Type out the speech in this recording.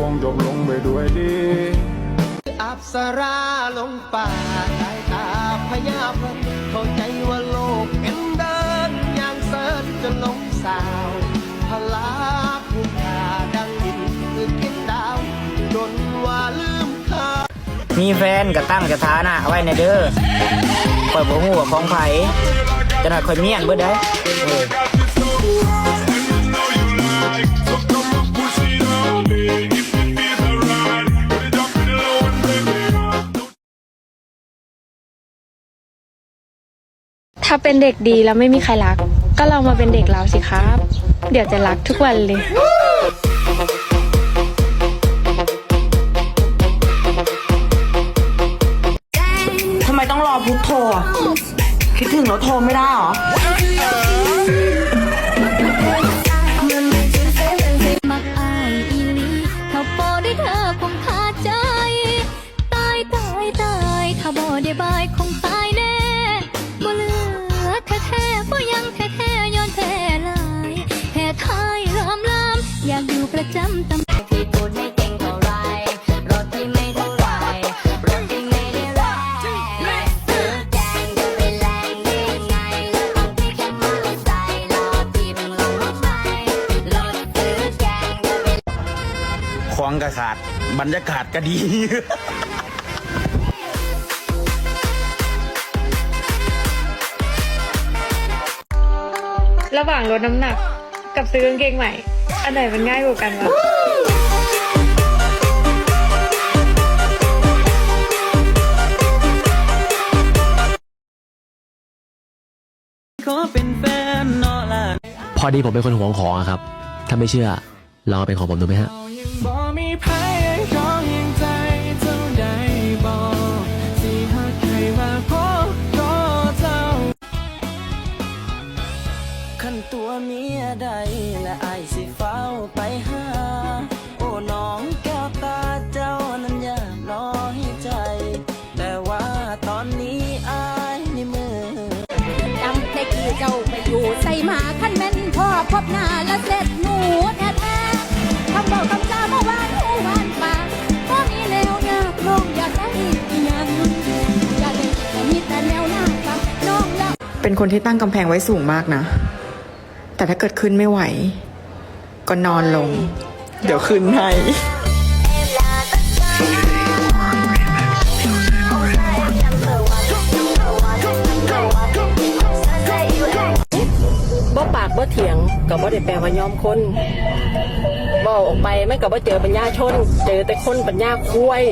คงจบลงไปด้วยดี อับสราลงป่าสายตาพยาพลเข้าใจว่าโลกเป็นเดินอย่างเสริญจนลงสาวพลาผู้ผาดังดินคือคิดดาวจนว่าลืมเคามีแฟนก็ตั้งกระทานะไว้ในเด้อปล่อยหัวหัว่าของไผจะน่าคอยเมียนเบ่ดได้ ถ้าเป็นเด็กดีแล้วไม่มีใครรัก ก็ลองมาเป็นเด็กเราสิครับ เดี๋ยวจะรักทุกวันเลย ทำไมต้องรอพุทโธอะคิดถึงแล้วโทรไม่ได้เหรอ มักอายอีหลีถ้าบ่ได้เธอคงขาดใจ ประจำตำที่พูดไม่เก่งเท่าไรรถที่ไม่เท่าไรรถที่ไม่ได้แรงซื้อแกงจะไปแรงได้ไงแล้วเอาที่แค่มาใส่รอที่เพิ่งลงรถใหมรถซื้อแกงจะไปของก็ขาดบรรยากาศก็ดีระหว่างลดน้ำหนักกับซื้อกางเกงใหม่ อันไหนมันง่ายกว่ากันวะพอดีผมเป็นคนหวงของอะครับ ถ้าไม่เชื่อลองเอาเป็นของผมดูไหมฮะ ตัวเมียใดและไอสิเฝ้าไปหา โอ้น้องแก้วตาเจ้านั้นอย่าน้อยใจ แต่ว่าตอนนี้อายในมือจำได้กี่เจ้าไปอยู่ใส่หมาขั้นแม่นพ่อพบหน้าและเสร็จหนูแท้แท้ๆคำบอกคำจาเมื่อวานหูวานปากก็มีแนวยากน้องอยากได้อีกอย่างอยากได้แต่มีแต่แนวหน้าน้องล้วเป็นคนที่ตั้งกำแพงไว้สูงมากนะ แต่ถ้าเกิดขึ้นไม่ไหว ก็นอนลง เดี๋ยวขึ้นให้ บ่ปากบ่เถียงก็บ่ได้แปลว่ายอมคนบ่ออกไปไม่ก็บ่เจอปัญญาชน เจอแต่คนปัญญาคุย